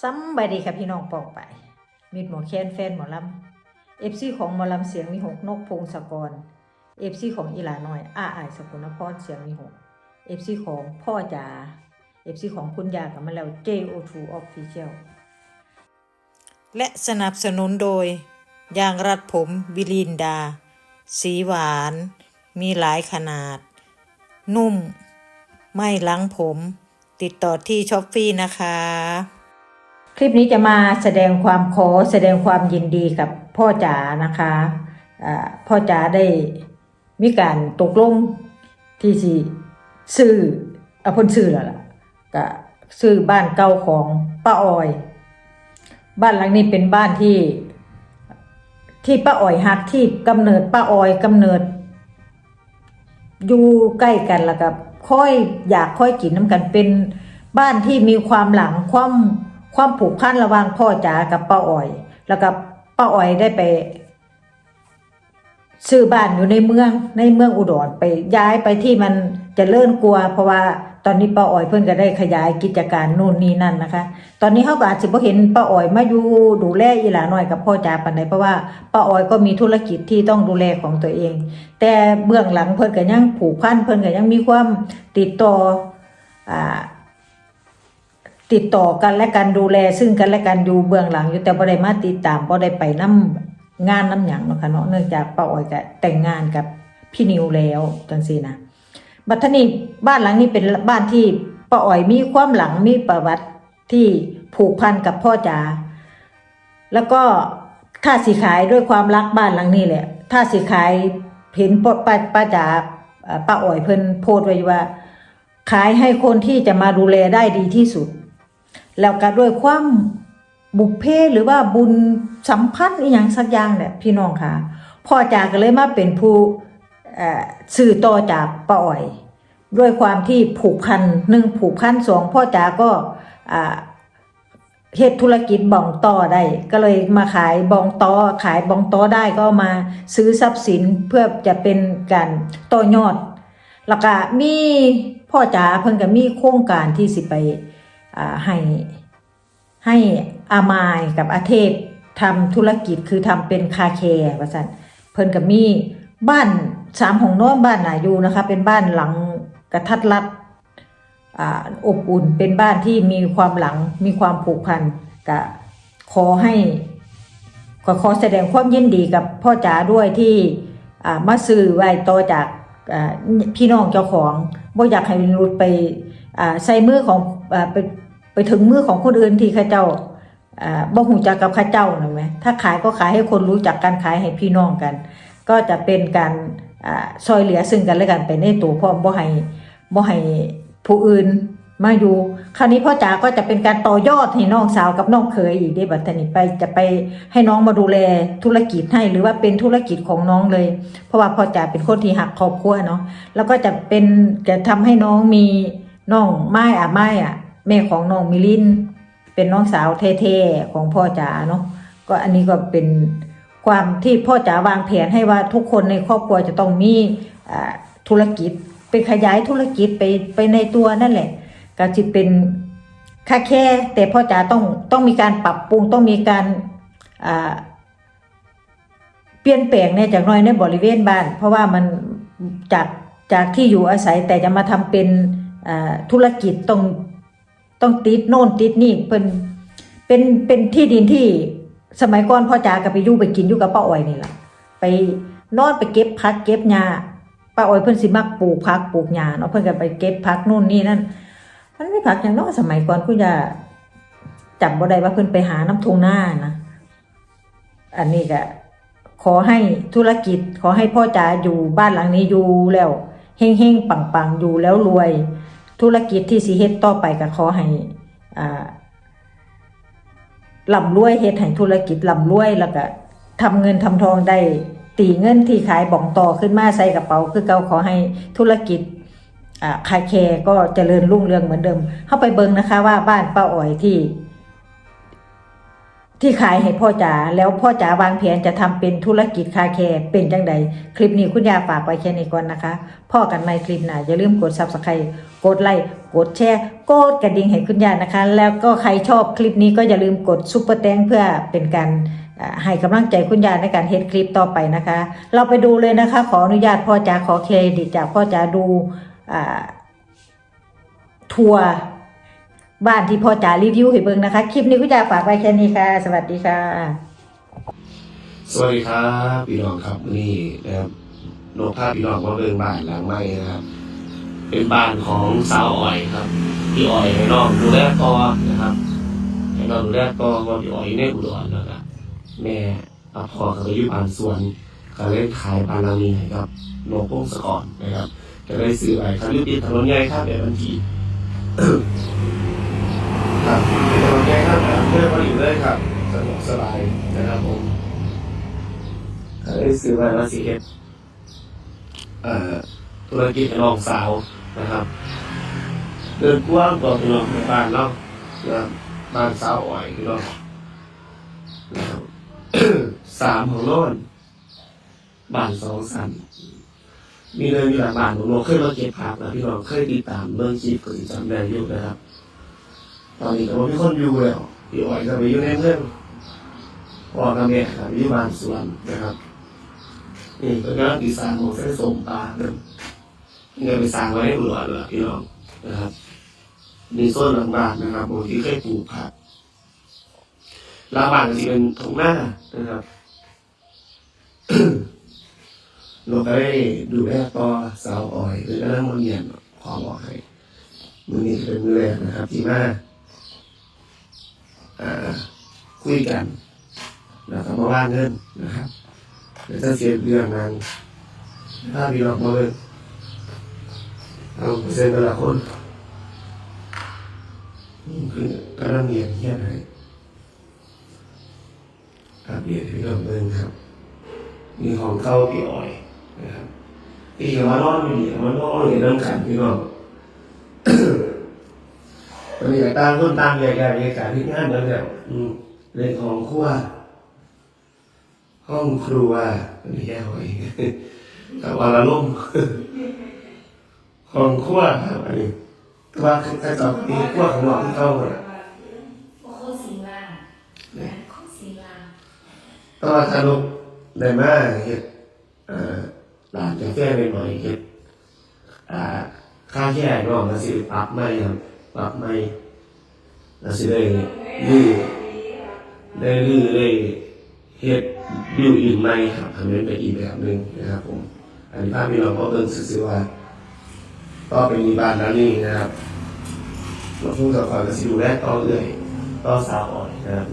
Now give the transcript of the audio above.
ซัมบายดีค่ะพี่น้องปองไปมิดหมอแคนแฟนหมอลำเอฟซีของหมอลำเสียงมีหกนกพงศกรเอฟซีของอีหลาน้อยอาอายสกุลนพรเสียงมีหกเอฟซีของพ่อจ๋าเอฟซีของคุณยากับมาแล้ว JO2 Official และสนับสนุนโดย ยางรัดผมวิลินดา สีหวาน มีหลายขนาด นุ่ม ไม่ล้างผม ติดต่อที่ช้อปฟีนะคะ ลิปนี้จะมาแสดงความขอแสดงความยินดีกับพ่อจ๋านะคะพ่อจ๋าได้มีการตกลงที่สิซื้ออพ้นซื้อแล้วล่ะก็ซื้อบ้านเก่าของป้าออย บ้านหลังนี้เป็นบ้านที่ ที่ป้าออยฮักที่กำเนิดป้าออยกำเนิด อยู่ใกล้กันแล้วกับค่อยอยากค่อยกินน้ำกันเป็นบ้านที่มีความหลังความ ความผูกพันระหว่างพ่อจ๋ากับป้าอ้อย แล้วกับป้าอ้อยได้ไป ซื้อบ้านอยู่ในเมืองในเมืองอุดรไปย้ายไปที่มันจะเลื่อนกลัว เพราะว่าตอนนี้ป้าอ้อยเพิ่นก็ได้ขยายกิจการนู่นนี่นั่นนะคะ ตอนนี้เขาก็อาจจะบ่เห็นป้าอ้อยมาอยู่ดูแลอีหลาน้อยกับพ่อจ๋าปานใดเพราะว่าป้าอ้อยก็มีธุรกิจที่ต้องดูแลของตัวเอง แต่เบื้องหลังเพิ่นก็ยังผูกพันเพิ่นก็ยังมีความติดต่ออ่า ติดต่อกันและกันดูแล ซึ่งกันและกันอยู่เบื้องหลังอยู่แต่บ่ได้มาติดตามบ่ได้ไปนํงานน้ำหยังเนาะค่ะเนาะเนื่องจากป้าอ้อยก็แต่งงานกับพี่นิวแล้วจังซี่นะบัดทนี้บ้านหลังนี้เป็นบ้านที่ป้าอ้อยมีความหลังมีประวัติที่ผูกพันกับพ่อจ๋าแล้วก็ถ้าสิขายด้วยความรักบ้านหลังนี้แหละ ถ้าสิขายเห็นป้าป้าป้าจ๋าป้าอ้อยเพิ่นโพสไว้ว่า ขายให้คนที่จะมาดูแลได้ดีที่สุด แล้วก็ด้วยความบุพเพหรือว่าบุญสัมพันธ์อีหยังสักอย่างเนี่ยพี่น้องค่ะพ่อจาก็เลยมาเป็นผู้สื่อต่อจากป้าอ้อย ด้วยความที่ผูกพันหนึ่งผูกพันสองพ่อจาก็เฮ็ดธุรกิจบองต่อได้ ก็เลยมาขายบองต่อขายบองต่อได้ก็มาซื้อทรัพย์สินเพื่อจะเป็นการต่อยอด แล้วก็มีพ่อจ๋าเพิ่นก็มีโครงการที่สิไป ให้ให้อามายกับอาเทพทำธุรกิจคือทำเป็นคาแคร์ว่าซั่นเพิ่นก็มีบ้านสามของนอนบ้านน่าอยู่นะคะ เป็นบ้านหลังกระทัดรัดอบอุ่นเป็นบ้านที่มีความหลังมีความผูกพันก็ขอให้ขอขอแสดงความยินดีกับพ่อจ๋าด้วยที่มาซื้อไว้ต่อจากพี่น้องเจ้าของบ่อยากให้มันหลุดไปใส่มือของ ไปไปถึงมือของคนอื่นที่ข้าเจ้าบ่หูจักกับข้าเจ้านะไหมถ้าขายก็ขายให้คนรู้จักกันขายให้พี่น้องกัน ก็จะเป็นการอ่าซอยเหลือซึ่งกันและกันไปในตัวพร้อมบ่ให้บ่ให้ผู้อื่นมาอยู่ คราวนี้พ่อจ๋าก็จะเป็นการต่อยอดให้น้องสาวกับน้องเคยอีกได้บัดนี้ไปจะไปให้น้องมาดูแลธุรกิจให้หรือว่าเป็นธุรกิจของน้องเลย เพราะว่าพ่อจ๋าเป็นคนที่หักครอบครัวเนาะแล้วก็จะเป็นจะทำให้น้องมีน้องไม้อะไม้อะ แม่ของน้องมิลิน เป็นน้องสาวเท่ๆของพ่อจ๋าเนาะก็อันนี้ก็เป็นความที่พ่อจ๋าวางแผนให้ว่าทุกคนในครอบครัวจะต้องมีธุรกิจเป็นขยายธุรกิจไปไปในตัวนั่นแหละ ก็จะเป็นค่าแค่ แต่พ่อจ๋าต้องต้องมีการปรับปรุงต้องมีการเปลี่ยนแปลงเนี่ยจากน้อยในบริเวณบ้าน เพราะว่ามันจากจากที่อยู่อาศัยแต่จะมาทำเป็นธุรกิจต้อง ต้องติดโน่นติดนี่เป็นเป็นเป็นที่ดินที่สมัยก่อนพ่อจ๋ากับไปอยู่ไปกินอยู่กับป้าอ้อยนี่แหละไปนอนไปเก็บพักเก็บหญ้าป้าอ้อยเพิ่นสิมักปลูกพักปลูกหญ้าเนาะเพิ่นก็ไปเก็บพักนู่นนี่นั่นมันไม่ผักอย่างน้อสมัยก่อนคุณจะจำบ่ได้ว่าเพิ่นไปหาน้ำทงหน้านะอันนี้ก็ขอให้ธุรกิจขอให้พ่อจ๋าอยู่บ้านหลังนี้อยู่แล้วเฮงเฮงปังปังๆอยู่แล้วรวย ธุรกิจที่สีเฮ็ดต่อไปก็ขอให้อ่าลำรวยเฮ็ดให้ธุรกิจลำรวย แล้วก็ทำเงินทำทองได้ ตีเงินที่ขายบ่องต่อขึ้นมาใส่กระเป๋า คือเก่าขอให้ธุรกิจอ่าคายแคร์ก็เจริญรุ่งเรืองเหมือนเดิม เข้าไปเบิงนะคะว่าบ้านป้าอ๋อยที่ ที่ขายให้พ่อจ๋าแล้วพ่อจ๋าวางแผนจะทำเป็นธุรกิจคาแคร์เป็นจังใดคลิปนี้คุณยาฝากไว้แค่นี้ก่อนนะคะพ่อกันในคลิปหน้าอย่าลืมกด subscribe กดไลค์กดแชร์กดกระดิ่งให้คุณยายนะคะ แล้วก็ใครชอบคลิปนี้ก็อย่าลืมกดซุปเปอร์แตงเพื่อเป็นการให้กำลังใจคุณยายในการเฮ็ดคลิปต่อไปนะคะ เราไปดูเลยนะคะ ขออนุญาตพ่อจ๋าขอเครดิตจากพ่อจ๋าดูทัวร์ บ้านที่พ่อจ๋ารีวิวให้เบิ่งนะคะ คลิปนี้คุณยาฝากไว้แค่นี้ค่ะ สวัสดีค่ะ สวัสดีครับพี่น้องครับนี่นะครับโลภาพพี่น้องมาเบิ่งบ้านหลังใหม่นะครับ เป็นบ้านของสาวอ่อยครับพี่อ่อยให้น้องดูแลต่อนะครับให้น้องดูแลต่อว่าพี่อ่อยในอุดรนะครับแม่กับพ่อเขาก็อยู่บ้านสวนก็เลยขายบ้านหลังนี้ให้ครับโลกพงศกรนะครับก็เลยซื้อไปครับอยู่ติดถนนใหญ่ครับแบบบัญชี ครับติดถนนใหญ่ครับเพื่อนพอดีเลยครับสะดวกสบายนะครับผมก็เลยซื้อมาแล้วสิเอ็ดเอ่อธุรกิจน้องสาวนะครับ เดินกว้างกว่าพี่น้องในบ้านเนาะนะครับบ้านสาวอ่อยพี่น้องนะครับสามของโน่นบ้านสองสันมีเลยมีหลายบ้านผมโนเคยมาเก็บผักนะพี่น้องเคยติดตามเรื่องคลิปก็สิจำได้อยู่นะครับ ตอนนี้ก็บ่มีคนอยู่แล้วพี่อ่อยก็ไปอยู่ในเมืองพ่อกับแม่ครับอยู่บ้านสวนนะครับนี่ก็งานดีไซน์ของเส้นสมปลาเนี่ยเงินไปสร้างไว้ให้อุดรเหรอพี่น้องนะครับมีโซนหลังบ้านนะครับบางที่เคยปลูกผักหลังบ้านก็จะเป็นทุ่งหน้านะครับเราก็ได้ดูแลต่อสาวอ่อยหรือน้ำมันเย็นขอบอกให้มือนี้เป็นมือแรกนะครับ ที่มา คุยกันแล้วก็มาว่าเงินนะครับเดี๋ยวจะเสียเรื่องงานถ้าพี่น้องมาเลยเอาเปอร์เซ็นต์แต่ละคนนี่คือกำลังเรียนเฮียนให้อัปเดตให้พี่น้องเบิ่งครับมีของเข้าพี่อ้อยนะครับพี่ก็มานอนอยู่นี่มานอนเรียนน้ำกันพี่น้อง ตอนนี้ก็ต่างคนต่างแยกย้ายไปการที่งานแล้วแล้วอืมเรื่องของครัว ห้องครัวอันนี้แย่หอยกับวาละลุ่มห้องครัวครับอันนี้แต่ว่าคือแต่ตอนนี้ครัวของเราที่เข้าเลยโอ้โหสิงลาโคตรสิงลาแต่ว่าถ้าลูกได้มาเฮ็ดอ่าร้านกาแฟเป็นหน่อยเฮ็ดอ่าค่าแค่น้องก็สิปรับไม่ครับปรับไม่ แล้วสิได้ลื้อได้ลื้อได้เฮ็ดบิวอินใหม่ครับทำให้เป็นอีกแบบหนึ่งนะครับผมอันนี้ภาพพี่น้องก็เบิ่งซื่อว่าก็เป็นมีบ้านหลังนี้นะครับเราพูดกับความกสิดูแลต่อเรื่อยต่อสาวอ่อนนะครับ